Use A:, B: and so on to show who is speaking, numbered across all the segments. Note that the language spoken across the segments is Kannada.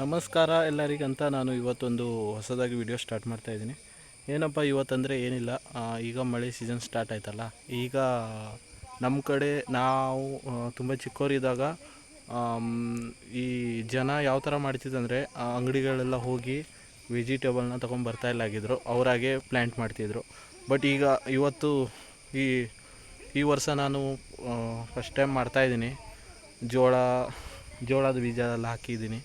A: ನಮಸ್ಕಾರ ಎಲ್ಲರಿಗಂತ ನಾನು ಇವತ್ತೊಂದು ಹೊಸದಾಗಿ ವಿಡಿಯೋ ಸ್ಟಾರ್ಟ್ ಮಾಡ್ತಾ ಇದ್ದೀನಿ. ಏನಪ್ಪ ಇವತ್ತಂದರೆ ಏನಿಲ್ಲ ಈಗ ಮಳೆ ಸೀಸನ್ ಸ್ಟಾರ್ಟ್ ಆಯ್ತಲ್ಲ, ಈಗ ನಮ್ಮ ಕಡೆ ನಾವು ತುಂಬ ಚಿಕ್ಕವರಿದ್ದಾಗ ಈ ಜನ ಯಾವ ಥರ ಮಾಡ್ತಿದ್ದಂದರೆ ಅಂಗಡಿಗಳೆಲ್ಲ ಹೋಗಿ ವೆಜಿಟೇಬಲ್ನ ಇಲ್ಲ ಆಗಿದ್ರು, ಅವರಾಗೆ ಪ್ಲ್ಯಾಂಟ್ ಮಾಡ್ತಿದ್ರು. ಬಟ್ ಈಗ ಇವತ್ತು ಈ ಈ ವರ್ಷ ನಾನು ಫಸ್ಟ್ ಟೈಮ್ ಮಾಡ್ತಾಯಿದ್ದೀನಿ ಜೋಳ, ಜೋಳದ ಬೀಜ ಎಲ್ಲ ಹಾಕಿದ್ದೀನಿ.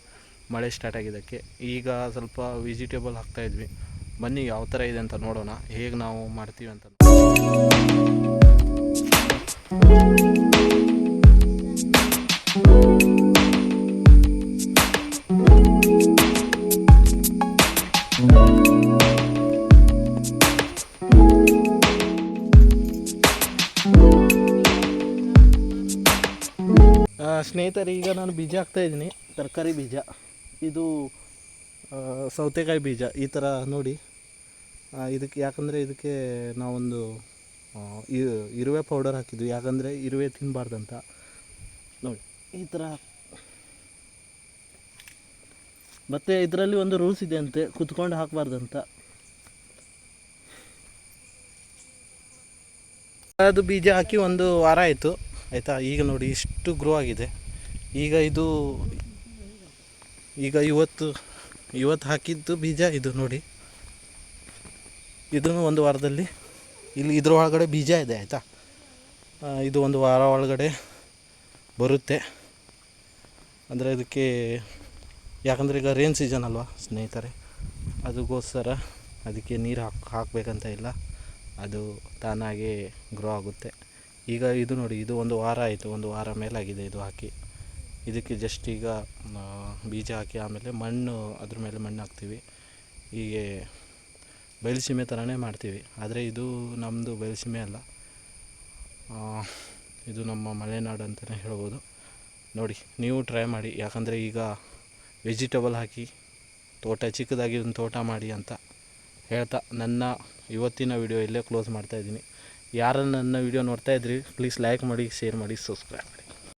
A: ಮಳೆ ಸ್ಟಾರ್ಟ್ ಆಗಿದ್ದಕ್ಕೆ, ಈಗ ಸ್ವಲ್ಪ ವೆಜಿಟೇಬಲ್ ಹಾಕ್ತಾ ಇದ್ವಿ. ಬನ್ನಿ ಯಾವ ಥರ ಇದೆ ಅಂತ ನೋಡೋಣ. ಹೇಗೆ ನಾವು ಮಾಡ್ತೀವಿ ಅಂತ ಸ್ನೇಹಿತರೆ, ಈಗ ನಾನು ಬೀಜ ಹಾಕ್ತಾ ಇದ್ದೀನಿ. ತರಕಾರಿ ಬೀಜ. ಇದು ಸೌತೆಕಾಯಿ ಬೀಜ, ಈ ಥರ ನೋಡಿ. ಇದಕ್ಕೆ ಯಾಕಂದರೆ ಇದಕ್ಕೆ ನಾವೊಂದು ಇರುವೆ ಪೌಡರ್ ಹಾಕಿದ್ವಿ. ಯಾಕಂದರೆ ಇರುವೆ ತಿನ್ನಬಾರ್ದಂತ ನೋಡಿ, ಈ ಥರ ಮತ್ತು ಇದರಲ್ಲಿ ಒಂದು ರೂಲ್ಸ್ ಇದೆ ಅಂತೆ, ಕುತ್ಕೊಂಡು ಹಾಕಬಾರ್ದಂತ. ಅದು ಬೀಜ ಹಾಕಿ ಒಂದು ವಾರ ಆಯಿತು. ಆಯಿತಾ? ಈಗ ನೋಡಿ, ಇಷ್ಟು ಗ್ರೋ ಆಗಿದೆ. ಈಗ ಇದು ಈಗ ಇವತ್ತು ಇವತ್ತು ಹಾಕಿದ್ದು ಬೀಜ ಇದು ನೋಡಿ. ಇದನ್ನು ಒಂದು ವಾರದಲ್ಲಿ, ಇಲ್ಲಿ ಇದ್ರ ಒಳಗಡೆ ಬೀಜ ಇದೆ, ಆಯಿತಾ? ಇದು ಒಂದು ವಾರ ಒಳಗಡೆ ಬರುತ್ತೆ. ಅಂದರೆ ಇದಕ್ಕೆ, ಯಾಕಂದರೆ ಈಗ ರೇನ್ ಸೀಸನ್ ಅಲ್ವಾ ಸ್ನೇಹಿತರೆ? ಅದಕ್ಕೋಸ್ಕರ ಅದಕ್ಕೆ ನೀರು ಹಾಕಿ, ಹಾಕಬೇಕಂತ ಇಲ್ಲ. ಅದು ತಾನಾಗೆ ಗ್ರೋ ಆಗುತ್ತೆ. ಈಗ ಇದು ನೋಡಿ, ಇದು ಒಂದು ವಾರ ಆಯಿತು, ಒಂದು ವಾರ ಮೇಲಾಗಿದೆ ಇದು ಹಾಕಿ. ಇದಕ್ಕೆ ಜಸ್ಟ್ ಈಗ ಬೀಜ ಹಾಕಿ ಆಮೇಲೆ ಮಣ್ಣು, ಅದ್ರ ಮೇಲೆ ಮಣ್ಣು ಹಾಕ್ತೀವಿ. ಹೀಗೆ ಬಯಲುಸೀಮೆ ಥರನೇ ಮಾಡ್ತೀವಿ. ಆದರೆ ಇದು ನಮ್ಮದು ಬಯಲುಸೀಮೆ ಅಲ್ಲ. ಇದು ನಮ್ಮ ಮಲೆನಾಡು ಅಂತಲೇ ಹೇಳ್ಬೋದು. ನೋಡಿ, ನೀವು ಟ್ರೈ ಮಾಡಿ. ಯಾಕಂದರೆ ಈಗ ವೆಜಿಟೇಬಲ್ ಹಾಕಿ, ತೋಟ, ಚಿಕ್ಕದಾಗಿ ಒಂದು ತೋಟ ಮಾಡಿ ಅಂತ ಹೇಳ್ತಾ ನನ್ನ ಇವತ್ತಿನ ವಿಡಿಯೋ ಇಲ್ಲೇ ಕ್ಲೋಸ್ ಮಾಡ್ತಾಯಿದ್ದೀನಿ ಯಾರು ನನ್ನ ವಿಡಿಯೋ ನೋಡ್ತಾ ಇದ್ರಿ ಪ್ಲೀಸ್ ಲೈಕ್ ಮಾಡಿ ಶೇರ್ ಮಾಡಿ ಸಬ್ಸ್ಕ್ರೈಬ್